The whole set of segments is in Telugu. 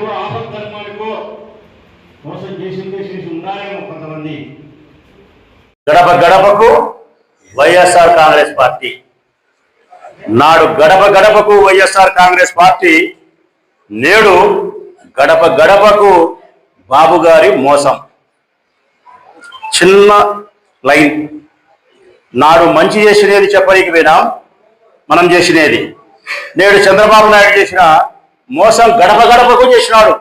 ధర్మానికో ఆపద ధర్మానికో మోసం చేసిందే చేసి ఉన్నారేమో కొంతమంది. గడప గడపకు వైఎస్ఆర్ కాంగ్రెస్ పార్టీ. నాడు గడప గడపకు వైఎస్ఆర్ కాంగ్రెస్ పార్టీ. నేడు గడప గడపకు బాబు గారి మోసం. చిన్న లైన్. నాడు మంచి చేసినది చెప్పనీకి పోయినాం మనం చేసినది. నేడు చంద్రబాబు నాయుడు చేసిన మోసం గడప గడపకు చేసినాడు.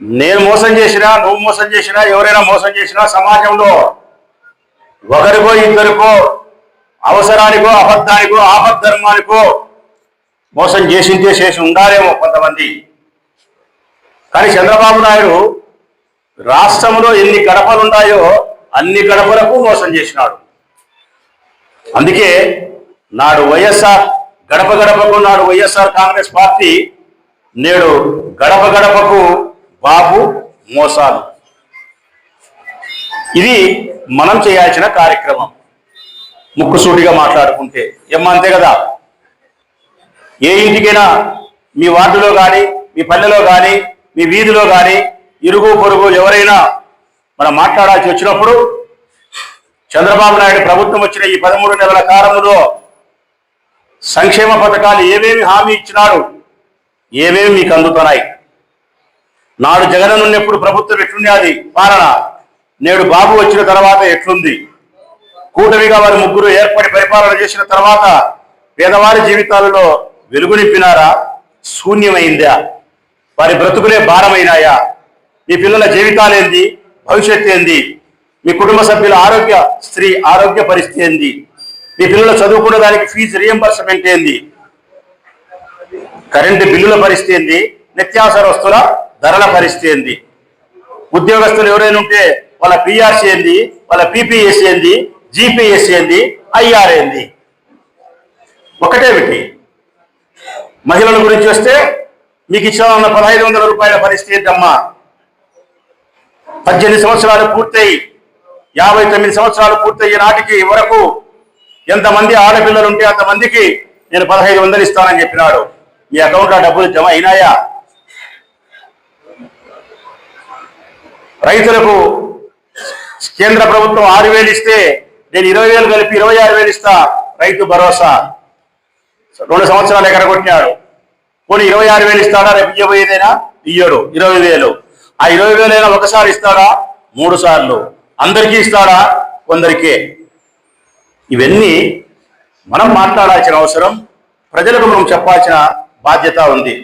నేను మోసం చేసినా నువ్వు మోసం చేసినా ఎవరైనా మోసం చేసినా సమాజంలో ఒకరికో ఇద్దరికో అవసరానికో అబద్ధానికో ఆపద్ధర్మానికో మోసం చేసిందే చేసి ఉండాలేమో కొంతమంది. కానీ చంద్రబాబు నాయుడు రాష్ట్రంలో ఎన్ని గడపలున్నాయో అన్ని గడపలకు మోసం చేసినాడు. అందుకే నాడు వైఎస్ఆర్ గడప గడపకు నాడు వైఎస్ఆర్ కాంగ్రెస్ పార్టీ నేడు గడప గడపకు బాబు మోసాలు. ఇది మనం చేయాల్సిన కార్యక్రమం. ముక్కుసూటిగా మాట్లాడుకుంటే ఏమ్మా అంతే కదా? ఏ ఇంటికైనా మీ వార్డులో కానీ మీ పల్లెలో కానీ మీ వీధిలో కానీ ఇరుగు పొరుగు ఎవరైనా మనం మాట్లాడాల్సి వచ్చినప్పుడు చంద్రబాబు నాయుడు ప్రభుత్వం వచ్చిన ఈ పదమూడు నెలల కాలంలో సంక్షేమ పథకాలు ఏమేమి హామీ ఇచ్చినాడు ఏవేమి మీకు అందుతున్నాయి? నాడు జగన్ ఉన్నప్పుడు ప్రభుత్వం ఎట్లున్నది పాలన. నేడు బాబు వచ్చిన తర్వాత ఎట్లుంది? కూటమిగా వారి ముగ్గురు ఏర్పడి పరిపాలన చేసిన తర్వాత పేదవారి జీవితాలలో వెలుగునిప్పినారా? శూన్యమైందా? వారి బ్రతుకులే భారమైనాయా? మీ పిల్లల జీవితాలేంది భవిష్యత్తు ఏంది? మీ కుటుంబ సభ్యుల ఆరోగ్య స్త్రీ ఆరోగ్య పరిస్థితి ఏంది? మీ పిల్లలు చదువుకున్న దానికి ఫీజు రియంబర్స్మెంట్ ఏంది? కరెంటు బిల్లుల పరిస్థితి ఏంది? నిత్యావసర వస్తువుల ధరల పరిస్థితి ఏంది? ఉద్యోగస్తులు ఎవరైనా ఉంటే వాళ్ళ పిఆర్సీ ఏంది? వాళ్ళ పీపీఎస్ ఏంది? జీపీఎస్ ఏంది? ఐఆర్ ఏంది? ఒకటేమిటి మహిళల గురించి వస్తే మీకు ఇచ్చిన పదహైదు వందల రూపాయల పరిస్థితి ఏంటమ్మా? పద్దెనిమిది సంవత్సరాలు పూర్తయి యాభై తొమ్మిది సంవత్సరాలు పూర్తయ్యే నాటికి వరకు ఎంతమంది ఆడపిల్లలు ఉంటే అంతమందికి నేను పదహైదు వందలు ఇస్తానని చెప్పినాడు. మీ అకౌంట్లో డబ్బులు జమ అయినాయా? రైతులకు కేంద్ర ప్రభుత్వం ఆరు వేలు ఇస్తే నేను ఇరవై వేలు కలిపి ఇరవై ఆరు వేలు ఇస్తా. రైతు భరోసా. రెండు సంవత్సరాలు ఎగరగొట్టినాడు పోనీ ఇరవై ఆరు వేలు ఇస్తాడా? రేపు ఇయ్యబోయేదైనా? ఇయ్యడు. ఇరవై వేలు. ఆ ఇరవై వేలైనా ఒకసారి ఇస్తాడా? మూడు సార్లు. అందరికీ ఇస్తాడా? కొందరికే. ఇవన్నీ మనం మాట్లాడాల్సిన అవసరం ప్రజలకు మనం చెప్పాల్సిన బాధ్యత ఉంది.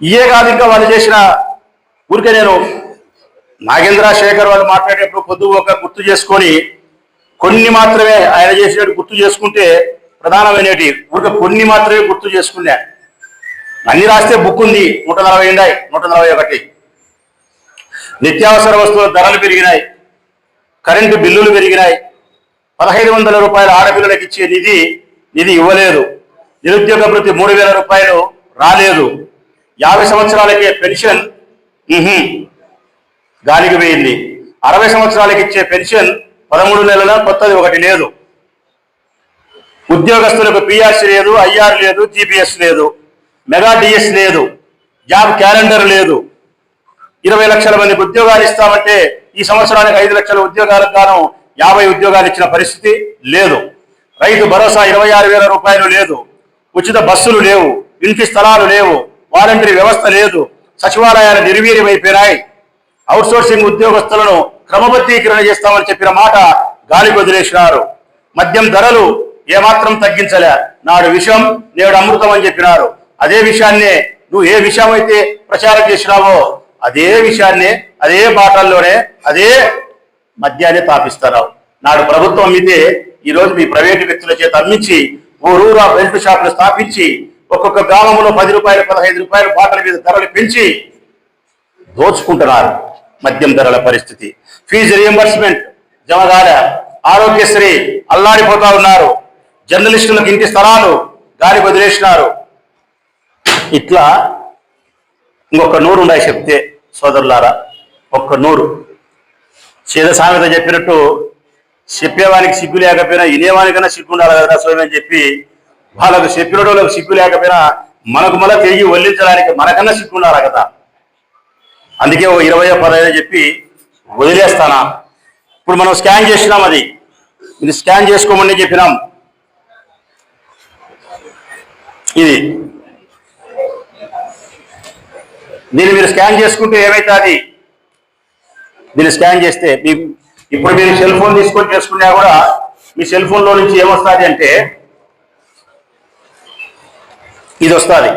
ఇయే కాదు ఇంకా వాళ్ళు చేసిన ఊరికే నేను నాగేంద్ర శేఖర్ వాళ్ళు మాట్లాడేటప్పుడు పొద్దు ఒక గుర్తు చేసుకొని కొన్ని మాత్రమే ఆయన చేసినట్టు గుర్తు చేసుకుంటే ప్రధానమైనటి ఊరికే కొన్ని మాత్రమే గుర్తు చేసుకున్నా. అన్ని రాస్తే బుక్ ఉంది నూట నలభై ఉన్నాయి నూట నలభై ఒకటి. నిత్యావసర వస్తువుల ధరలు పెరిగినాయి కరెంటు బిల్లులు పెరిగినాయి పదహైదు వందల రూపాయల ఆడపిల్లలకు ఇచ్చే నిధి నిధి ఇవ్వలేదు. నిరుద్యోగ వృత్తి మూడు వేల రూపాయలు రాలేదు. యాభై సంవత్సరాలకే పెన్షన్ గాలికి పోయింది అరవై సంవత్సరాలకి ఇచ్చే పెన్షన్ పదమూడు నెలల కొత్తది ఒకటి లేదు. ఉద్యోగస్తులకు పిఆర్సీ లేదు ఐఆర్ లేదు జీపీఎస్ లేదు. మెగా డిఎస్ లేదు. జాబ్ క్యాలెండర్ లేదు. ఇరవై లక్షల మందికి ఉద్యోగాలు ఇస్తామంటే ఈ సంవత్సరానికి ఐదు లక్షల ఉద్యోగాలకు గాను యాభై ఉద్యోగాలు ఇచ్చిన పరిస్థితి లేదు. రైతు భరోసా ఇరవై ఆరు వేల రూపాయలు లేదు. ఉచిత బస్సులు లేవు. ఇంటి స్థలాలు లేవు. వాలంటరీ వ్యవస్థ లేదు. సచివాలయాలు నిర్వీర్యమైపోయినాయి. అవుట్సోర్సింగ్ ఉద్యోగస్తులను క్రమబద్ధీకరణ చేస్తామని చెప్పిన మాట గాలి వదిలేసినారు. మద్యం ధరలు ఏమాత్రం తగ్గించలే. నాడు విషం నేడు అమృతం అని చెప్పినారు. అదే విషయాన్నే నువ్వు ఏ విషయం అయితే ప్రచారం చేసినావో అదే విషయాన్నే అదే బాటల్లోనే అదే మద్యాన్ని తాపిస్తున్నావు నాడు ప్రభుత్వం అమ్మితే ఈ రోజు మీ ప్రైవేటు వ్యక్తుల చేత అమ్మించి ఊరూరా బెల్ట్ షాపులు స్థాపించి ఒక్కొక్క గ్రామంలో పది రూపాయలు పదహైదు రూపాయలు బాటల మీద ధరలు పెంచి దోచుకుంటున్నారు మద్యం ధరల పరిస్థితి. ఫీజు రియంబర్స్మెంట్ జమగాడ ఆరోగ్యశ్రీ అల్లాడిపోతా ఉన్నారు. జర్నలిస్టులకు ఇంటి స్థలాలు గాలి వదిలేసినారు. ఇట్లా ఇంకొక నూరు ఉన్నాయి చెప్తే సోదరులారా ఒక్క నూరు. చేద సామెత చెప్పినట్టు చెప్పేవానికి సిగ్గు లేకపోయినా వినేవానికైనా సిగ్గు ఉండాలి కదా స్వామి అని చెప్పి వాళ్ళకు చెప్పిన వాళ్ళకి సిగ్గు లేకపోయినా మనకు మళ్ళీ తిరిగి వల్లించడానికి మనకన్నా సిగ్గు ఉండాలి కదా అందుకే ఓ ఇరవై పదహైదు చెప్పి వదిలేస్తానా. ఇప్పుడు మనం స్కాన్ చేసినాం అది. ఇది స్కాన్ చేసుకోమని చెప్పినాం. ఇది. దీన్ని మీరు స్కాన్ చేసుకుంటే ఏమవుతుంది దీన్ని స్కాన్ చేస్తే మీ ఇప్పుడు మీరు సెల్ ఫోన్ తీసుకొని చేసుకున్నా కూడా మీ సెల్ ఫోన్లో నుంచి ఏమొస్తుంది అంటే ఇది వస్తుంది.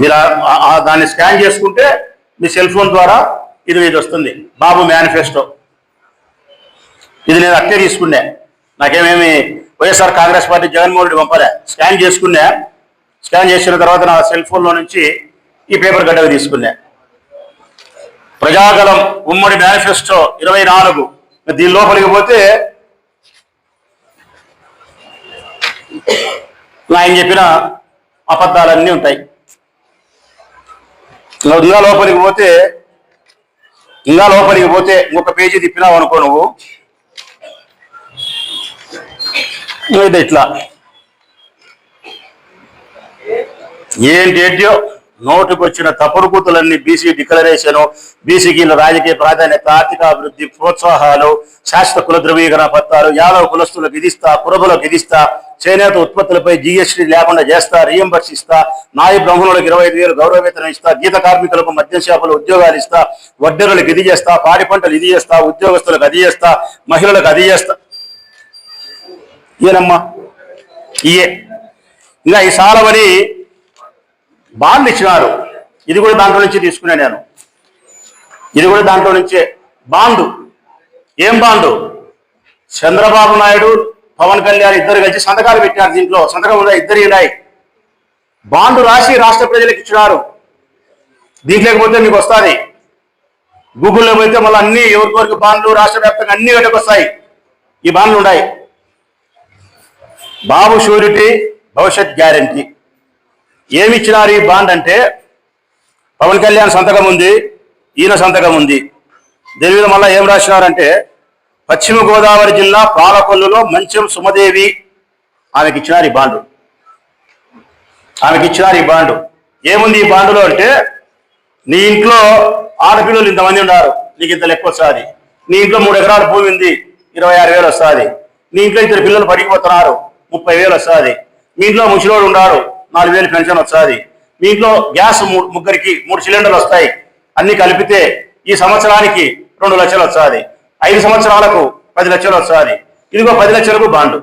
మీరు దాన్ని స్కాన్ చేసుకుంటే మీ సెల్ ఫోన్ ద్వారా ఇది ఇది వస్తుంది. బాబు మేనిఫెస్టో. ఇది నేను అట్టే తీసుకున్నా. నాకేమేమి YSR Congress party Jaganmohan Reddy పంపలే. Scan చేసుకున్నా. స్కాన్ చేసిన తర్వాత నా సెల్ ఫోన్లో నుంచి ఈ పేపర్ గడ్డకు తీసుకున్నా. ప్రజాగలం ఉమ్మడి మేనిఫెస్టో ఇరవై నాలుగు. దీని లోపలికి పోతే ఆయన చెప్పిన అబద్ధాలన్నీ ఉంటాయి. ఇంకా లోపలికి పోతే ఇంకా లోపలికి పోతే ఇంకొక పేజీ తిప్పినావు అనుకో నువ్వు. ఇది ఇట్లా. ఏంటి ఏంటో నోటుకు వచ్చిన తప్పుడు కూతులన్నీ బీసీ డిక్లరేషను బీసీకి రాజకీయ ప్రాధాన్యత ఆర్థిక అభివృద్ధి ప్రోత్సాహాలు శాశ్వత కుల ధృవీకరణ పత్రాలు యాదవ కులస్తులకు విధిస్తా పురబులకు విధిస్తా చేనేత ఉత్పత్తులపై జిఎస్టీ లేకుండా చేస్తా రియంబర్స్ ఇస్తా నాయ బ్రహ్మణులకు ఇరవై ఐదు వేలు గౌరవ వేతనం ఇస్తా గీత కార్మికులకు మద్యం చేపలు ఉద్యోగాలు ఇస్తా వడ్డెరులకు ఇది చేస్తా పాడి పంటలు ఇది చేస్తా ఉద్యోగస్తులకు అది చేస్తా మహిళలకు అది చేస్తా. ఈయనమ్మా ఇయే ఇంకా ఈ సాలవని బాండ్లు ఇచ్చినారు. ఇది కూడా దాంట్లో నుంచి తీసుకున్నా నేను. ఇది కూడా దాంట్లో నుంచే బాండు. ఏం బాండు? చంద్రబాబు నాయుడు పవన్ కళ్యాణ్ ఇద్దరు కలిసి సంతకాలు పెట్టారు దీంట్లో. సంతకం ఉన్నాయి ఇద్దరు ఉన్నాయి. బాండు రాసి రాష్ట్ర ప్రజలకు ఇచ్చినారు. దీంట్లోకి పోతే మీకు వస్తుంది. గూగుల్లో పోతే మళ్ళీ అన్ని ఎవరికొరికి బాండ్లు రాష్ట్ర వ్యాప్తంగా అన్ని గడ్డకు వస్తాయి. ఈ బాండ్లు ఉన్నాయి. బాబు షూరిటీ భవిష్యత్ గ్యారంటీ. ఏమి ఇచ్చినారు ఈ బాండ్ అంటే పవన్ కళ్యాణ్ సంతకం ఉంది ఈయన సంతకం ఉంది. దీని మీద మళ్ళీ ఏం రాసినారంటే పశ్చిమ గోదావరి జిల్లా పాలకొల్లులో మంచం సుమదేవి ఆమెకి ఇచ్చినారు ఈ బాండు. ఆమెకి ఇచ్చినారు ఈ బాండు. ఏముంది ఈ బాండులో అంటే నీ ఇంట్లో ఆడపిల్లలు ఇంతమంది ఉన్నారు నీకు ఇంత లెక్క వస్తుంది. నీ ఇంట్లో మూడు ఎకరాల భూమి ఉంది ఇరవై ఆరు వేలు వస్తుంది. నీ ఇంట్లో ఇద్దరు పిల్లలు పడిపోతున్నారు ముప్పై వేలు వస్తుంది. మీ ఇంట్లో ముసలోడు ఉన్నారు నాలుగు వేలు పెన్షన్ వస్తుంది. మీ ఇంట్లో గ్యాస్ ముగ్గురికి మూడు సిలిండర్లు వస్తాయి. అన్ని కలిపితే ఈ సంవత్సరానికి రెండు లక్షలు వస్తుంది. ఐదు సంవత్సరాలకు పది లక్షలు వస్తుంది. ఇదిగో పది లక్షలకు బాండు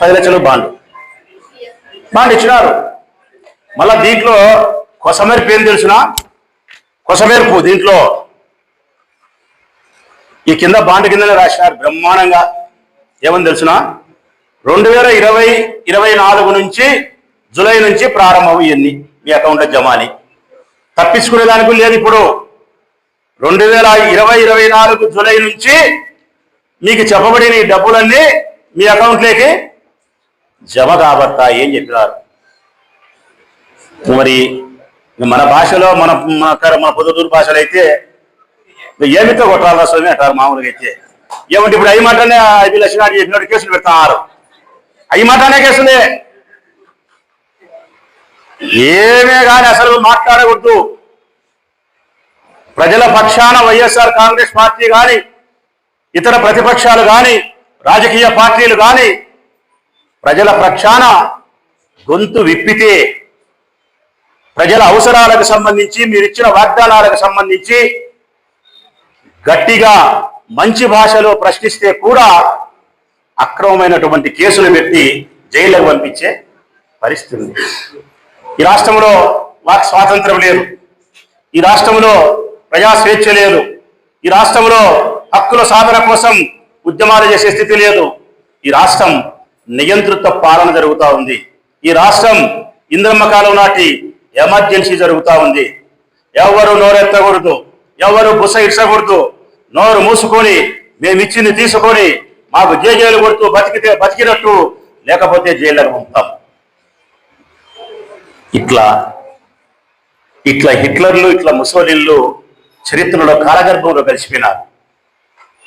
పది లక్షలకు బాండు బాండ్ ఇచ్చినారు. మళ్ళా దీంట్లో కొసమెరుపు ఏం తెలుసునా? కొసమెరుపు దీంట్లో. ఈ కింద బాండ్ కిందనే రాసినారు. బ్రహ్మాండంగా. ఏమని తెలుసునా? రెండు వేల ఇరవై ఇరవై నాలుగు నుంచి జూలై నుంచి ప్రారంభం ఇవన్నీ మీ అకౌంట్లో జమ అని. తప్పించుకునే దానికి లేదు ఇప్పుడు. రెండు వేల ఇరవై ఇరవై నాలుగు జూలై నుంచి మీకు చెప్పబడిన ఈ డబ్బులన్నీ మీ అకౌంట్లోకి జమ కాబడతాయి ఏం చెప్పినారు. మరి మన భాషలో మన మన మన పొద్దుటూరు భాషలో అయితే ఏమితో కొట్టాలా స్వామి అంటారు మామూలుగా అయితే. ఏమంటే ఇప్పుడు అవి మాటనే ఐదు లక్షలు చెప్పినట్టు కేసులు పెడతారు. అవి మాటనే కేసులే ఏమే కానీ అసలు మాట్లాడకూడదు. ప్రజల పక్షాన వైఎస్ఆర్ కాంగ్రెస్ పార్టీ కానీ ఇతర ప్రతిపక్షాలు కానీ రాజకీయ పార్టీలు కానీ ప్రజల పక్షాన గొంతు విప్పితే ప్రజల అవసరాలకు సంబంధించి మీరు ఇచ్చిన వాగ్దానాలకు సంబంధించి గట్టిగా మంచి భాషలో ప్రశ్నిస్తే కూడా అక్రమమైనటువంటి కేసులు పెట్టి జైలుకు పంపించే పరిస్థితి ఉంది. ఈ రాష్ట్రంలో వాక్ స్వాతంత్రం లేదు. ఈ రాష్ట్రంలో ప్రజా స్వేచ్ఛ లేదు. ఈ రాష్ట్రంలో హక్కుల సాధన కోసం ఉద్యమాలు చేసే స్థితి లేదు. ఈ రాష్ట్రం నియంత్రిత పాలన జరుగుతూ ఉంది. ఈ రాష్ట్రం ఇంద్రమ్మ కాలం నాటి ఎమర్జెన్సీ జరుగుతూ ఉంది. ఎవరు నోరెత్తకూడదు ఎవరు బుస ఇచ్చకూడదు నోరు మూసుకొని మేము ఇచ్చింది తీసుకొని మాకు జేజేలు కొడుతూ బతికితే బతికినట్టు లేకపోతే జైళ్ళకు పంపుతాం. ఇట్లా ఇట్లా హిట్లర్లు ఇట్లా ముసలిళ్ళు చరిత్రలో కాలగర్భంలో కలిసిపోయినారు.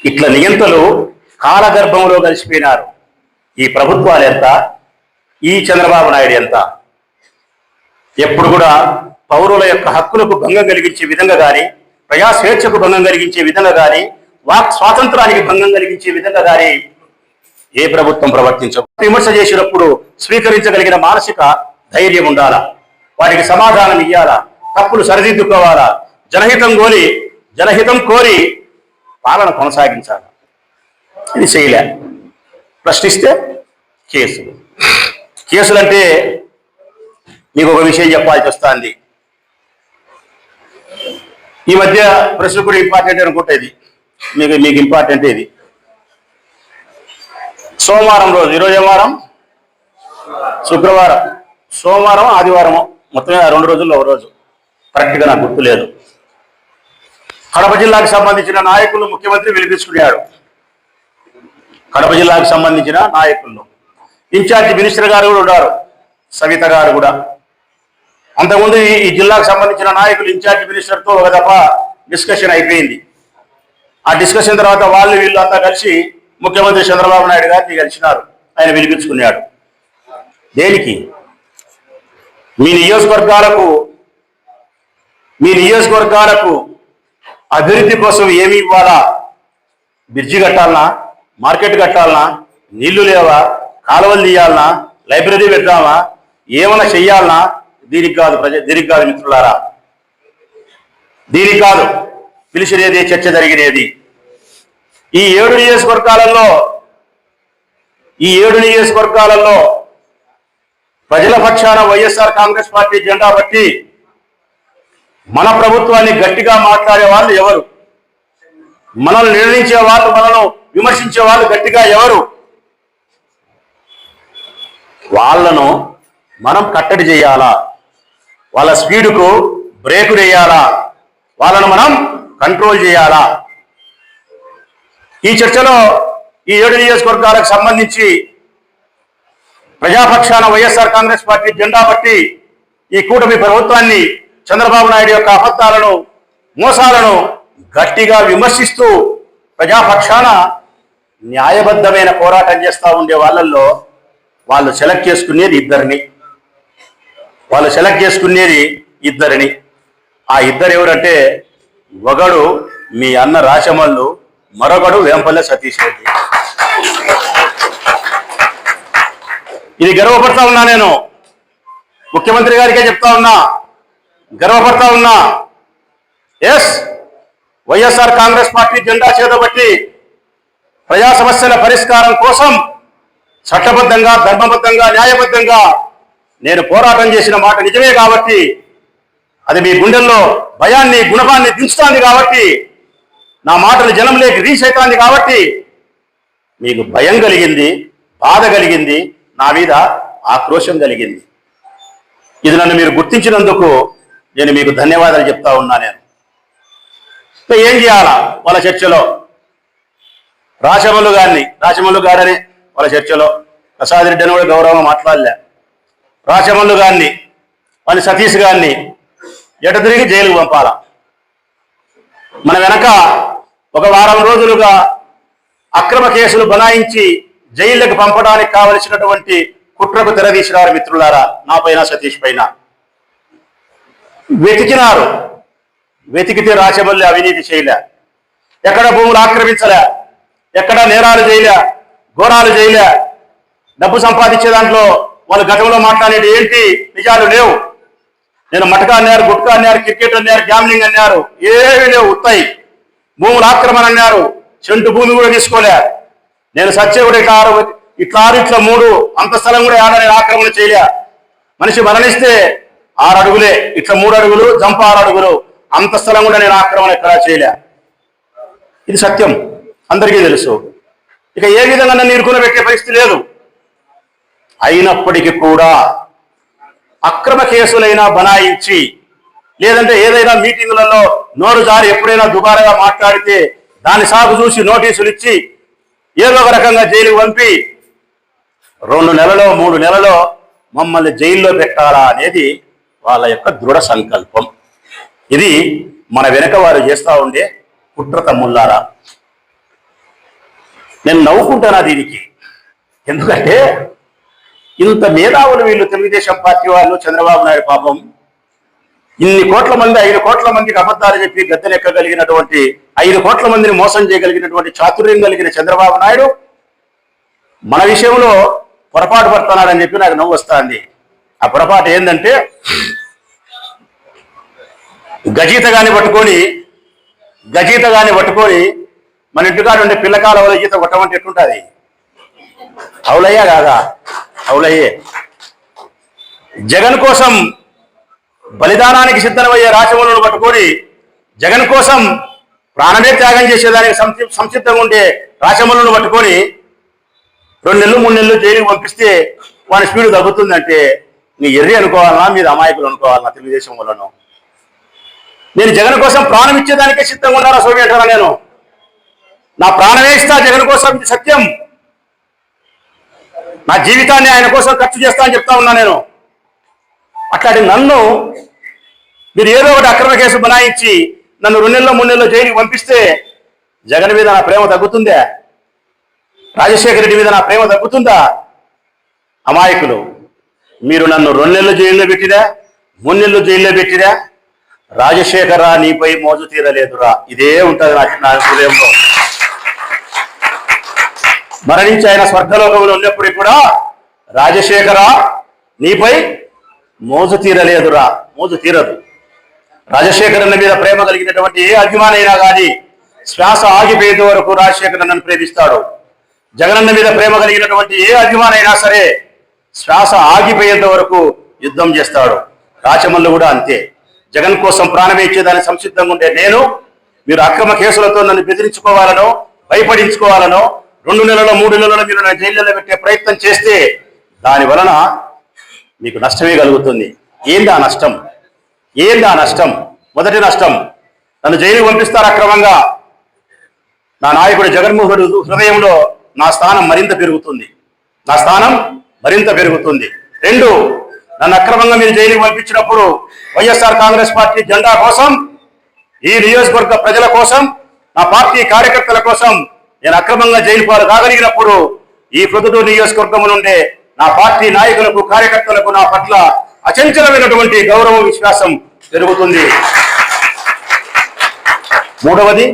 ఇట్లా నియంతలు కాలగర్భంలో కలిసిపోయినారు. ఈ ప్రభుత్వాలు ఎంత? ఈ చంద్రబాబు నాయుడు ఎంత? ఎప్పుడు కూడా పౌరుల యొక్క హక్కులకు భంగం కలిగించే విధంగా కానీ ప్రజా స్వేచ్ఛకు భంగం కలిగించే విధంగా కానీ వాక్ స్వాతంత్రానికి భంగం కలిగించే విధంగా దారి ఏ ప్రభుత్వం ప్రవర్తించవు విమర్శ చేసినప్పుడు స్వీకరించగలిగిన మానసిక ధైర్యం ఉండాలా? వాటికి సమాధానం ఇయ్యాలా? తప్పులు సరిదిద్దుకోవాలా? జనహితం కోరి జనహితం కోరి పాలన కొనసాగించాలి? ఇది చేయలే ప్రశ్నిస్తే కేసులు. కేసులంటే మీకు ఒక విషయం చెప్పాల్సి వస్తుంది. ఈ మధ్య ప్రశ్న కూడా ఇంపార్టెంట్ అనుకుంటా మీకు మీకు ఇంపార్టెంట్ ఇది. సోమవారం రోజు ఈరోజు ఏ వారం? శుక్రవారం. సోమవారం ఆదివారం మొత్తమే ఆ రెండు రోజుల్లో ఒక రోజు. కరెక్ట్గా నాకు గుర్తు లేదు. కడప జిల్లాకు సంబంధించిన నాయకులు ముఖ్యమంత్రి పిలిపించుకున్నాడు కడప జిల్లాకు సంబంధించిన నాయకులు. ఇన్ఛార్జి మినిస్టర్ గారు కూడా ఉన్నారు. సవిత గారు కూడా. అంతకుముందు ఈ- జిల్లాకు సంబంధించిన నాయకులు ఇన్ఛార్జి మినిస్టర్తో ఒక దఫా డిస్కషన్ అయిపోయింది. ఆ డిస్కషన్ తర్వాత వాళ్ళు వీళ్ళు అంతా కలిసి ముఖ్యమంత్రి చంద్రబాబు నాయుడు గారిని కలిసినారు. ఆయన పిలిపించుకున్నాడు. దేనికి? మీ నియోజకవర్గాలకు మీ నియోజకవర్గాలకు అభివృద్ధి కోసం ఏమి ఇవ్వాలా? బ్రిడ్జి కట్టాలనా? మార్కెట్ కట్టాలనా? నీళ్ళు లేవా? కాలువలు తీయాలనా? లైబ్రరీ పెడదామా? ఏమైనా చెయ్యాలనా? దీనికి కాదు ప్రజ దీనికి కాదు మిత్రులారా. దీనికి కాదు. పిలిచినేది చర్చ జరిగినది. ఈ ఏడు నియోజకవర్గాలలో ఈ ఏడు నియోజకవర్గాలలో ప్రజల పక్షాన వైఎస్ఆర్ కాంగ్రెస్ పార్టీ జెండా బట్టి మన ప్రభుత్వాన్ని గట్టిగా మాట్లాడే వాళ్ళు ఎవరు? మనల్ని నిర్ణయించే వాళ్ళు మనను విమర్శించే వాళ్ళు గట్టిగా ఎవరు? వాళ్ళను మనం కట్టడి చేయాలా? వాళ్ళ స్పీడుకు బ్రేకు వేయాలా వాళ్ళను మనం కంట్రోల్ చేయాలా? ఈ చర్చలో ఈ ఏడు నియోజకవర్గాలకు సంబంధించి ప్రజాపక్షాన వైఎస్ఆర్ కాంగ్రెస్ పార్టీ జెండా పట్టి ఈ కూటమి ప్రభుత్వాన్ని చంద్రబాబు నాయుడు యొక్క అబద్ధాలను మోసాలను గట్టిగా విమర్శిస్తూ ప్రజాపక్షాన న్యాయబద్ధమైన పోరాటం చేస్తూ ఉండే వాళ్ళల్లో వాళ్ళు సెలెక్ట్ చేసుకునేది ఇద్దరిని. వాళ్ళు సెలెక్ట్ చేసుకునేది ఇద్దరిని. ఆ ఇద్దరు ఎవరంటే ఒకడు మీ అన్న రాచమల్లు మరొకడు వేంపల్లె సతీష్ రెడ్డి. ఇది గర్వపడతా ఉన్నా నేను. ముఖ్యమంత్రి గారికే చెప్తా ఉన్నా. గర్వపడతా ఉన్నా. ఎస్ వైఎస్ఆర్ కాంగ్రెస్ పార్టీ జెండా చేతబట్టి ప్రజా సమస్యల పరిష్కారం కోసం చట్టబద్ధంగా ధర్మబద్ధంగా న్యాయబద్ధంగా నేను పోరాటం చేసిన మాట నిజమే కాబట్టి అది మీ గుండెల్లో భయాన్ని గుణపాన్ని దించుతోంది కాబట్టి నా మాటలు జనంలోకి రీచ్ అవుతోంది కాబట్టి మీకు భయం కలిగింది బాధ కలిగింది నా మీద ఆక్రోశం కలిగింది. ఇది నన్ను మీరు గుర్తించినందుకు నేను మీకు ధన్యవాదాలు చెప్తా ఉన్నా నేను. ఏం చేయాలా వాళ్ళ చర్చలో? రాచమల్లు గారిని రాచమల్లు గారని వాళ్ళ చర్చలో. ప్రసాద్ రెడ్డి అని కూడా గౌరవంగా మాట్లాడలే. రాచమల్లు గారిని వాళ్ళ సతీష్ గారిని ఎట తిరిగి జైలుకు పంపాల? మన వెనక ఒక వారం రోజులుగా అక్రమ కేసులు బనాయించి జైళ్ళకు పంపడానికి కావలసినటువంటి కుట్రకు తెరదీసినారు మిత్రులారా నా పైన సతీష్ పైన. వెతికినారు. వెతికితే రాచబల్లి అవినీతి చేయలే. ఎక్కడ భూములు ఆక్రమించలే. ఎక్కడ నేరాలు చేయలే. ఘోరాలు చేయలే. డబ్బు సంపాదించే దాంట్లో వాళ్ళు గతంలో మాట్లాడేది ఏంటి? నిజాలు లేవు. నేను మటకా అన్నారు గుట్కా అన్నారు క్రికెట్ అన్నారు గ్యామ్లింగ్ అన్నారు ఏమీ లేవు ఉత్తాయి. భూములు ఆక్రమణ అన్నారు చెంటు భూమి కూడా తీసుకోలే నేను సచ్చే కూడా ఇట్లా ఆరు ఇట్లా ఆరు ఇట్లా మూడు అంత స్థలం కూడా ఆడ నేను ఆక్రమణ చేయలే. మనిషి మరణిస్తే ఆరు అడుగులే ఇట్లా మూడు అడుగులు జంప ఆరు అడుగులు అంత స్థలం కూడా నేను ఆక్రమణ ఎక్కడా చేయలే. ఇది సత్యం. అందరికీ తెలుసు. ఇక ఏ విధంగా నన్ను ఇరుకున పెట్టే పరిస్థితి లేదు. అయినప్పటికీ కూడా అక్రమ కేసులైనా బనాయించి లేదంటే ఏదైనా మీటింగులలో నోరు జారి ఎప్పుడైనా దుబారగా మాట్లాడితే దాని సాగు చూసి నోటీసులు ఇచ్చి ఏదో ఒక రకంగా జైలుకు పంపి రెండు నెలలో మూడు నెలలో మమ్మల్ని జైల్లో పెట్టాలా అనేది వాళ్ళ యొక్క దృఢ సంకల్పం. ఇది మన వెనక వారు చేస్తూ ఉండే కుట్రత ముల్లారా. నేను నవ్వుకుంటానా దీనికి? ఎందుకంటే ఇంత మేధావులు వీళ్ళు తెలుగుదేశం పార్టీ వాళ్ళు చంద్రబాబు నాయుడు పాపం. ఇన్ని కోట్ల మంది ఐదు కోట్ల మందికి అబద్ధాలు చెప్పి గద్దెనెక్కగలిగినటువంటి ఐదు కోట్ల మందిని మోసం చేయగలిగినటువంటి చాతుర్యం కలిగిన చంద్రబాబు నాయుడు మన విషయంలో పొరపాటు పడుతున్నాడని చెప్పి నాకు నవ్వు వస్తుంది. ఆ పొరపాటు ఏంటంటే గజీతగాని పట్టుకొని గజీతగాని పట్టుకొని మన ఇంటికాడ ఉండే పిల్లకాల వల్ల గీత కొట్టమంటే ఎట్టుంటుంది అవులయ్యా కాదా? అవులయ్యే జగన్ కోసం బలిదానానికి సిద్ధమయ్యే రాచమూలను పట్టుకొని జగన్ కోసం ప్రాణమే త్యాగం చేసేదానికి సంసిద్ధంగా ఉండే రాచమూలను పట్టుకొని రెండు నెలలు మూడు నెలలు జైలుకి పంపిస్తే వాని స్పీడ్ తగ్గుతుందంటే నీ ఎర్రి అనుకోవాలన్నా మీరు అమాయకులు అనుకోవాలన్నా తెలుగుదేశం వల్లను నేను జగన్ కోసం ప్రాణం ఇచ్చేదానికే సిద్ధంగా ఉన్నారా సోవియట్రా నేను నా ప్రాణమే ఇస్తా జగన్ కోసం సత్యం. నా జీవితాన్ని ఆయన కోసం ఖర్చు చేస్తా అని చెప్తా ఉన్నా నేను. అట్లాంటి నన్ను మీరు ఏదో ఒకటి అక్రమ కేసు బనాయించి నన్ను రెండు నెలల్లో మూడు జైలుకి పంపిస్తే జగన్ మీద నా ప్రేమ తగ్గుతుందా? రాజశేఖర రెడ్డి మీద నా ప్రేమ తగ్గుతుందా? అమాయకులు మీరు నన్ను రెండు నెలలు జైల్లో పెట్టిరా మూడు జైల్లో పెట్టిరా? రాజశేఖర నీపై మోజు తీరలేదురా. ఇదే ఉంటుంది నా హృదయంలో. మరణించి ఆయన స్వర్గలోకంలో ఉన్నప్పుడు కూడా రాజశేఖర నీపై మోజు తీరలేదురా మోజు తీరదు. రాజశేఖరన్న మీద ప్రేమ కలిగినటువంటి ఏ అభిమానైనా కానీ శ్వాస ఆగిపోయేంత వరకు రాజశేఖరన్నను నన్ను ప్రేమిస్తాడు. జగనన్న మీద ప్రేమ కలిగినటువంటి ఏ అభిమానైనా సరే శ్వాస ఆగిపోయేంత వరకు యుద్ధం చేస్తాడు. రాచమల్లు కూడా అంతే. జగన్ కోసం ప్రాణం ఇచ్చేదానికి సంసిద్ధంగా ఉండే నేను మీరు అక్రమ కేసులతో నన్ను బెదిరించుకోవాలనో భయపడించుకోవాలనో రెండు నెలల మూడు నెలల మీరు నా జైల్లో పెట్టే ప్రయత్నం చేస్తే దాని వలన మీకు నష్టమే కలుగుతుంది. ఏందా నష్టం? ఏందా నష్టం? మొదటి నష్టం. నన్ను జైలుకి పంపిస్తారు అక్రమంగా నా నాయకుడు జగన్మోహన్ హృదయంలో నా స్థానం మరింత పెరుగుతుంది. నా స్థానం మరింత పెరుగుతుంది. రెండు నన్ను అక్రమంగా మీరు జైలుకి పంపించినప్పుడు వైఎస్ఆర్ కాంగ్రెస్ పార్టీ జెండా కోసం ఈ నియోజకవర్గ ప్రజల కోసం నా పార్టీ కార్యకర్తల కోసం నేను అక్రమంగా జైలు పాలు కాగలిగినప్పుడు ఈ ప్రొద్దుటూరు నియోజకవర్గం నుండే నా పార్టీ నాయకులకు కార్యకర్తలకు నా పట్ల అచంచలమైనటువంటి గౌరవ విశ్వాసం పెరుగుతుంది. మూడవది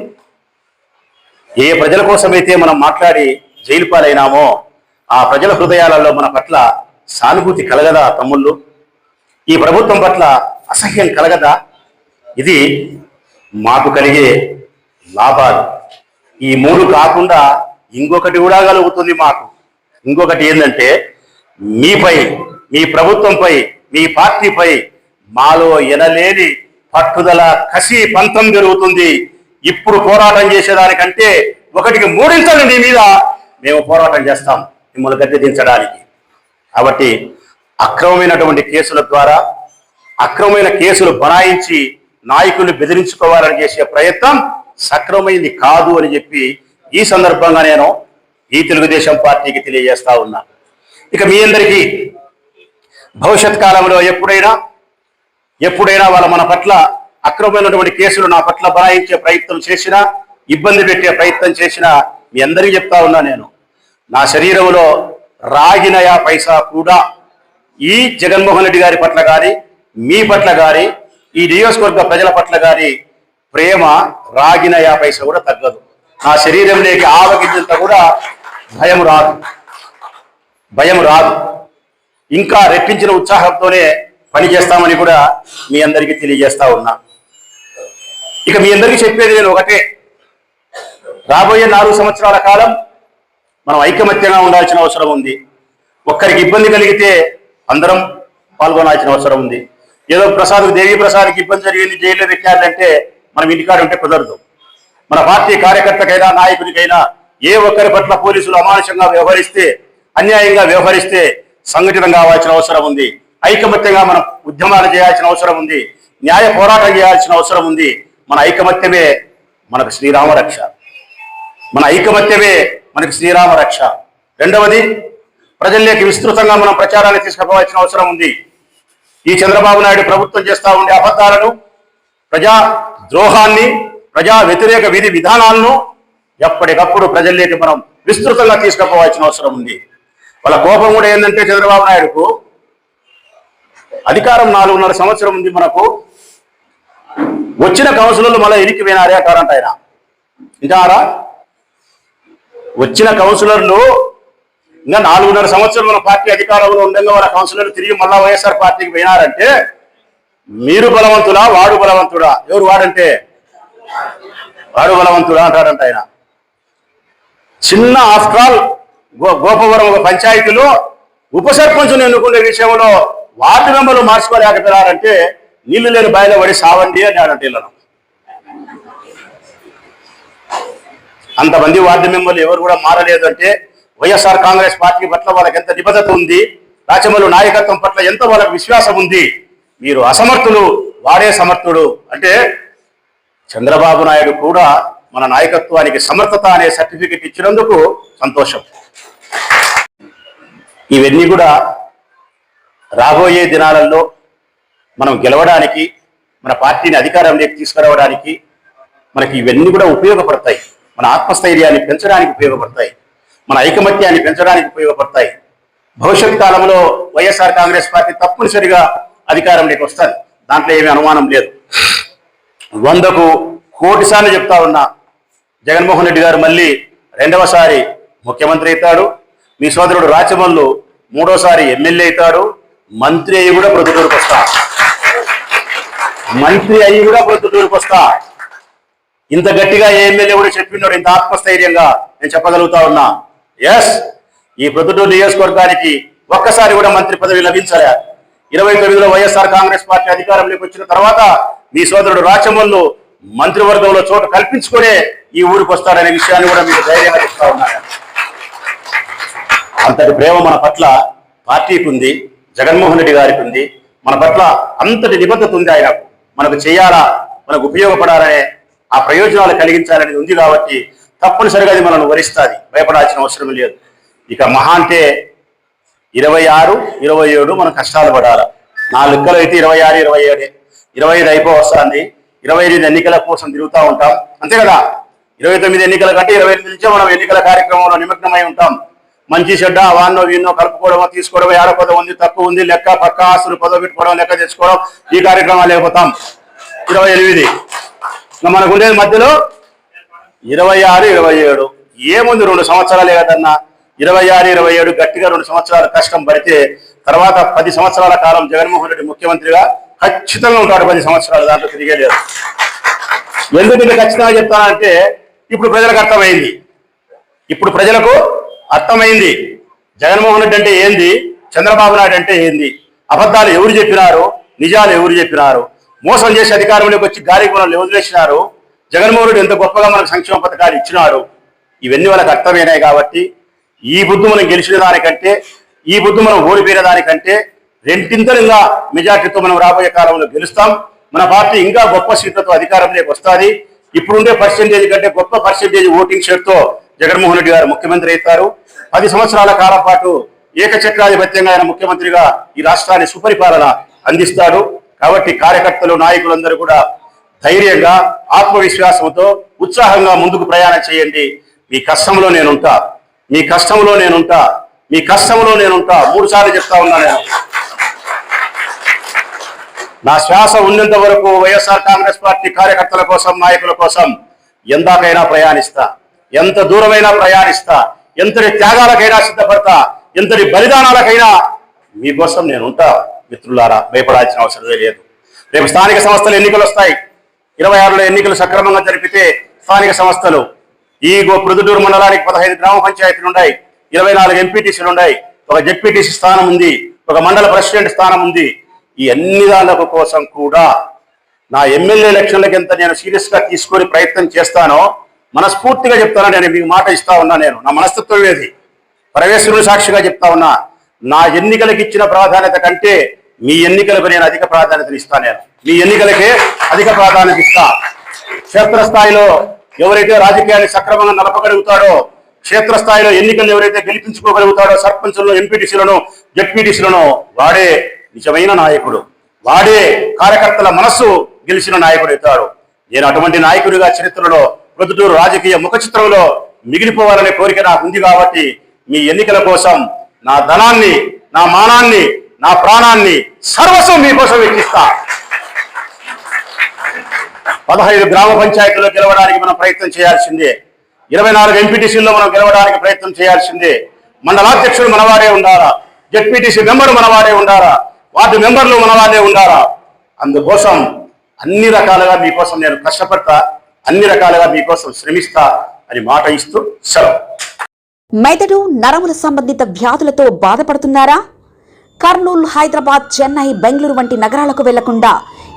ఏ ప్రజల కోసమైతే మనం మాట్లాడి జైలు పాలైనామో ఆ ప్రజల హృదయాలలో మన పట్ల సానుభూతి కలగదా తమ్ముళ్ళు? ఈ ప్రభుత్వం పట్ల అసహ్యం కలగదా? ఇది మాకు కలిగే లాభాలు. ఈ మూడు కాకుండా ఇంకొకటి కూడా కలుగుతుంది మాకు. ఇంకొకటి ఏంటంటే మీపై మీ ప్రభుత్వంపై మీ పార్టీపై మాలో ఎనలేని పట్టుదల కసి పంతం జరుగుతుంది. ఇప్పుడు పోరాటం చేసేదానికంటే ఒకటికి మూడింతలు నీ మీద మేము పోరాటం చేస్తాం మిమ్మల్ని గద్దె దించడానికి కాబట్టి అక్రమమైనటువంటి కేసుల ద్వారా అక్రమమైన కేసులు బనాయించి నాయకుల్ని బెదిరించుకోవాలని చేసే ప్రయత్నం సక్రమైంది కాదు అని చెప్పి ఈ సందర్భంగా నేను ఈ తెలుగుదేశం పార్టీకి తెలియజేస్తా ఉన్నా. ఇక మీ అందరికీ భవిష్యత్ కాలంలో ఎప్పుడైనా ఎప్పుడైనా వాళ్ళ మన పట్ల అక్రమమైనటువంటి కేసులు నా పట్ల బనాయించే ప్రయత్నం చేసినా ఇబ్బంది పెట్టే ప్రయత్నం చేసినా మీ అందరికీ చెప్తా ఉన్నా నేను. నా శరీరంలో రాగినయా పైసా కూడా ఈ జగన్మోహన్ రెడ్డి గారి పట్ల కానీ మీ పట్ల కానీ ఈ నియోజకవర్గ ప్రజల పట్ల కానీ ప్రేమ రాగిన పైసా కూడా తగ్గదు. నా శరీరంలోకి ఆవగించేంత కూడా భయం రాదు. భయం రాదు. ఇంకా రెట్టించిన ఉత్సాహంతోనే పని చేస్తామని కూడా మీ అందరికీ తెలియజేస్తా ఉన్నా. ఇక మీ అందరికీ చెప్పేది నేను ఒకటే. రాబోయే నాలుగు సంవత్సరాల కాలం మనం ఐకమత్యంగా ఉండాల్సిన అవసరం ఉంది. ఒక్కరికి ఇబ్బంది కలిగితే అందరం పాల్గొనాల్సిన అవసరం ఉంది. ఏదో ప్రసాద్ దేవి ప్రసాద్కి ఇబ్బంది జరిగింది జైల్లో పెట్టారంటే మనం ఇంటికాడ ఉంటే కుదరదు. మన పార్టీ కార్యకర్తకైనా నాయకుడికైనా ఏ ఒక్కరి పట్ల పోలీసులు అమానుషంగా వ్యవహరిస్తే అన్యాయంగా వ్యవహరిస్తే సంఘటితం కావాల్సిన అవసరం ఉంది. ఐకమత్యంగా మనం ఉద్యమాలు చేయాల్సిన అవసరం ఉంది. న్యాయ పోరాటం చేయాల్సిన అవసరం ఉంది. మన ఐకమత్యమే మనకు శ్రీరామ రక్ష. మన ఐకమత్యమే మనకి శ్రీరామ రక్ష. రెండవది ప్రజల్లోకి విస్తృతంగా మనం ప్రచారాన్ని తీసుకుపోవాల్సిన అవసరం ఉంది. ఈ చంద్రబాబు నాయుడు ప్రభుత్వం చేస్తా ఉండే అబద్ధాలను ప్రజా ద్రోహాన్ని ప్రజా వ్యతిరేక విధి విధానాలను ఎప్పటికప్పుడు ప్రజల్లోకి మనం విస్తృతంగా తీసుకుపోవాల్సిన అవసరం ఉంది. వాళ్ళ కోపం కూడా ఏంటంటే చంద్రబాబు నాయుడుకు అధికారం నాలుగున్నర సంవత్సరం ఉంది మనకు. వచ్చిన కౌన్సిలర్లు మళ్ళీ ఎనికి పోయినారే అంటారంట ఆయన వింటారా వచ్చిన కౌన్సిలర్లు ఇంకా నాలుగున్నర సంవత్సరం మన పార్టీ అధికారంలో ఉండగా వాళ్ళ కౌన్సిలర్లు తిరిగి మళ్ళా వైఎస్ఆర్ పార్టీకి పోయినారంటే మీరు బలవంతుడా వాడు బలవంతుడా? ఎవరు వాడంటే? వాడు బలవంతుడా అంటాడంట ఆయన. చిన్న ఆఫ్టర్ గో గోపవరం ఒక పంచాయతీలో ఉప సర్పంచుని ఎన్నుకునే విషయంలో వార్డు మెంబర్లు మార్చుకోలేకపోయారంటే నీళ్ళు లేని బయలు పడి సావండి అని ఆడంటే అంతమంది వార్డు మెంబర్లు ఎవరు కూడా మారలేదు అంటే వైఎస్ఆర్ కాంగ్రెస్ పార్టీ పట్ల వాళ్ళకి ఎంత నిబద్ధత ఉంది రాచమల్లు నాయకత్వం పట్ల ఎంత వాళ్ళకి విశ్వాసం ఉంది మీరు అసమర్థులు వాడే సమర్థుడు. అంటే చంద్రబాబు నాయుడు కూడా మన నాయకత్వానికి సమర్థత అనే సర్టిఫికెట్ ఇచ్చినందుకు సంతోషం. ఇవన్నీ కూడా రాబోయే దినాలలో మనం గెలవడానికి మన పార్టీని అధికారంలోకి తీసుకురావడానికి మనకి ఇవన్నీ కూడా ఉపయోగపడతాయి. మన ఆత్మస్థైర్యాన్ని పెంచడానికి ఉపయోగపడతాయి. మన ఐకమత్యాన్ని పెంచడానికి ఉపయోగపడతాయి. భవిష్యత్ కాలంలో వైఎస్ఆర్ కాంగ్రెస్ పార్టీ తప్పనిసరిగా అధికారంలోకి వస్తారు దాంట్లో ఏమీ అనుమానం లేదు. వందకు కోటి సార్లు చెప్తా ఉన్నా జగన్మోహన్ రెడ్డి గారు మళ్ళీ రెండవసారి ముఖ్యమంత్రి అవుతాడు. మీ సోదరుడు రాచమల్లు మూడోసారి ఎమ్మెల్యే అవుతాడు. మంత్రి అయ్యి కూడా ప్రొద్దుటూరుకు వస్తా. మంత్రి అయ్యి కూడా ప్రొద్దుటూరుకు వస్తా. ఇంత గట్టిగా ఏ ఎమ్మెల్యే కూడా చెప్పినాడు ఇంత ఆత్మస్థైర్యంగా నేను చెప్పగలుగుతా ఉన్నా. ఎస్ ఈ ప్రొద్దుటూరు నియోజకవర్గానికి ఒక్కసారి కూడా మంత్రి పదవి లభించలే. ఇరవై తొమ్మిదిలో వైఎస్ఆర్ కాంగ్రెస్ పార్టీ అధికారంలోకి వచ్చిన తర్వాత మీ సోదరుడు రాచమల్లు మంత్రివర్గంలో చోటు కల్పించుకునే ఈ ఊరికి వస్తాడనే విషయాన్ని కూడా మీకు ధైర్యంగా చెప్తా ఉన్నాను. అంతటి ప్రేమ మన పట్ల పార్టీకి ఉంది జగన్మోహన్ రెడ్డి గారికి ఉంది. మన పట్ల అంతటి నిబద్ధత ఉంది ఆయనకు. మనకు చేయాలా మనకు ఉపయోగపడాలనే ఆ ప్రయోజనాలు కలిగించాలనేది ఉంది కాబట్టి తప్పనిసరిగా అది మనల్ని వరిస్తుంది. భయపడాల్సిన అవసరం లేదు. ఇక మహా అంటే ఇరవై ఆరు ఇరవై ఏడు మనం కష్టాలు పడాలి? నా లెక్కలు అయితే ఇరవై ఆరు ఇరవై ఏడే. ఇరవై ఐదు అయిపో వస్తుంది ఇరవై ఎనిమిది ఎన్నికల కోసం తిరుగుతూ ఉంటాం. అంతే కదా? ఇరవై తొమ్మిది ఎన్నికల కంటే ఇరవై ఎనిమిది నుంచే మనం ఎన్నికల కార్యక్రమంలో నిమగ్నమై ఉంటాం. మంచి చెడ్డ వాన్నో వీన్నో కలుపుకోవడమో తీసుకోవడమో ఏడ పదం ఉంది తక్కువ ఉంది లెక్క పక్క ఆస్తులు పదవి పెట్టుకోవడం లెక్క తెచ్చుకోవడం ఈ కార్యక్రమాలు లేకపోతాం ఇరవై ఎనిమిది. ఇంకా మనకు ఉండేది మధ్యలో? ఇరవై ఆరు ఇరవై ఏడు. ఏముంది రెండు సంవత్సరాలే కదన్నా? ఇరవై ఆరు ఇరవై ఏడు గట్టిగా రెండు సంవత్సరాలు కష్టం పడితే తర్వాత పది సంవత్సరాల కాలం జగన్మోహన్ రెడ్డి ముఖ్యమంత్రిగా ఖచ్చితంగా ఉంటాడు పది సంవత్సరాలు దాంట్లో తిరిగే లేదు ఎందుకు ఇది ఖచ్చితంగా చెప్తానంటే ఇప్పుడు ప్రజలకు అర్థమైంది. ఇప్పుడు ప్రజలకు అర్థమైంది. జగన్మోహన్ రెడ్డి అంటే ఏంది? చంద్రబాబు నాయుడు అంటే ఏంది? అబద్ధాలు ఎవరు చెప్పినారు? నిజాలు ఎవరు చెప్పినారు? మోసం చేసి అధికారంలోకి వచ్చి గాలికి మనల్ని వదిలేసినారు జగన్మోహన్ రెడ్డి ఎంత గొప్పగా మనకు సంక్షేమ పథకాలు ఇచ్చినారు? ఇవన్నీ వాళ్ళకి అర్థమైనాయి కాబట్టి ఈ బుద్ధి మనం గెలిచిన దానికంటే ఈ బుద్ధి మనం ఓడిపోయిన దానికంటే రెండింతలుగా మెజార్టీతో మనం రాబోయే కాలంలో గెలుస్తాం. మన పార్టీ ఇంకా గొప్ప సీట్లతో అధికారంలోకి వస్తుంది. ఇప్పుడుండే పర్సెంటేజ్ కంటే గొప్ప పర్సెంటేజ్ ఓటింగ్ షేర్తో జగన్మోహన్ రెడ్డి గారు ముఖ్యమంత్రి అవుతారు. పది సంవత్సరాల కాలం పాటు ఏకచక్రాధిపత్యంగా ఆయన ముఖ్యమంత్రిగా ఈ రాష్ట్రాన్ని సుపరిపాలన అందిస్తాడు. కాబట్టి కార్యకర్తలు నాయకులందరూ కూడా ధైర్యంగా ఆత్మవిశ్వాసంతో ఉత్సాహంగా ముందుకు ప్రయాణం చేయండి. మీ కష్టంలో నేనుంటా. మీ కష్టంలో నేనుంటా మీ కష్టంలో నేనుంటా మూడు సార్లు చెప్తా ఉన్నా నేను. నా శ్వాస ఉన్నంత వరకు వైఎస్ఆర్ కాంగ్రెస్ పార్టీ కార్యకర్తల కోసం నాయకుల కోసం ఎందాకైనా ప్రయాణిస్తా. ఎంత దూరమైనా ప్రయాణిస్తా. ఎంతటి త్యాగాలకైనా సిద్ధపడతా. ఎంతటి బలిదానాలకైనా మీకోసం నేను ఉంటా మిత్రులారా భయపడాల్సిన అవసరమే లేదు. రేపు స్థానిక సంస్థలు ఎన్నికలు వస్తాయి ఇరవై ఆరులో ఎన్నికలు సక్రమంగా జరిపితే స్థానిక సంస్థలు ఈ ప్రొద్దుటూరు మండలానికి పదహైదు గ్రామ పంచాయతీలు ఉన్నాయి. ఇరవై నాలుగు ఎంపీటీసీలు ఉన్నాయి. ఒక జెడ్పీటీసీ స్థానం ఉంది. ఒక మండల ప్రెసిడెంట్ స్థానం ఉంది. ఈ అన్ని దానిల కోసం కూడా నా ఎమ్మెల్యే ఎలక్షన్లకు ఎంత నేను సీరియస్గా తీసుకొని ప్రయత్నం చేస్తానో మనస్ఫూర్తిగా చెప్తాను నేను మీకు మాట ఇస్తా ఉన్నా నేను. నా మనస్తత్వం ఏది? పరమేశ్వరుడు సాక్షిగా చెప్తా ఉన్నా. నా ఎన్నికలకు ఇచ్చిన ప్రాధాన్యత కంటే మీ ఎన్నికలకు నేను అధిక ప్రాధాన్యతనిస్తా నేను. మీ ఎన్నికలకే అధిక ప్రాధాన్యత ఇస్తా. క్షేత్రస్థాయిలో ఎవరైతే రాజకీయాన్ని సక్రమంగా నడపగలుగుతాడో క్షేత్రస్థాయిలో ఎన్నికలను ఎవరైతే గెలిపించుకోగలుగుతాడో సర్పంచులను ఎంపీటీసీలను జడ్పీటీసీలను వాడే నిజమైన నాయకుడు వాడే కార్యకర్తల మనస్సు గెలిచిన నాయకుడు అవుతాడు. నేను అటువంటి నాయకుడిగా చరిత్రలో ప్రొద్దుటూరు రాజకీయ ముఖ చిత్రంలో మిగిలిపోవాలనే కోరిక నాకు ఉంది కాబట్టి మీ ఎన్నికల కోసం నా ధనాన్ని నా మానాన్ని నా ప్రాణాన్ని సర్వస్వం మీకోసం వెచ్చిస్తా. పదహైదు గ్రామ పంచాయతీలో గెలవడానికి మనం ప్రయత్నం చేయాల్సిందే. ఇరవై నాలుగు ఎంపీటీసీల్లో మనం గెలవడానికి ప్రయత్నం చేయాల్సిందే. మండలాధ్యక్షుడు మనవాడే ఉండాలా? జెడ్పీటీసీ మెంబర్ మనవాడే ఉండాలా? వార్డు మెంబర్లు మనవాడే ఉండాలా? అందుకోసం అన్ని రకాలుగా మీకోసం నేను కష్టపడతా అన్ని రకాలుగా మీకోసం శ్రమిస్తా అని మాట ఇస్తూ సెలవు. మెదడు నరముల సంబంధిత వ్యాధులతో బాధపడుతున్నారా? కర్నూలు హైదరాబాద్ చెన్నై బెంగళూరు వంటి నగరాలకు వెళ్ళకుండా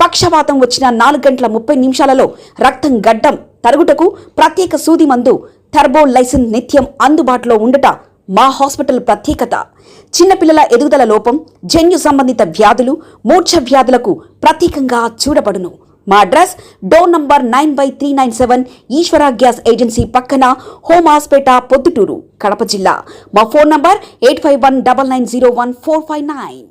పక్షవాతం వచ్చిన నాలుగు గంటల ముప్పై నిమిషాలలో రక్తం గడ్డం తరుగుటకు ప్రత్యేక సూది మందు థర్బో లైసెన్స్ నిత్యం అందుబాటులో ఉండట మా హాస్పిటల్ ప్రత్యేకత. చిన్నపిల్లల ఎదుగుదల లోపం జన్యు సంబంధిత వ్యాధులు మూర్ఛ వ్యాధులకు ప్రత్యేకంగా చూడబడును. మా address door number nine by three nine seven Eshwara gas agency పక్కన హోమ్ హాస్పేట పొద్దుటూరు కడప జిల్లా. మా phone number eight five one double nine zero one four five nine.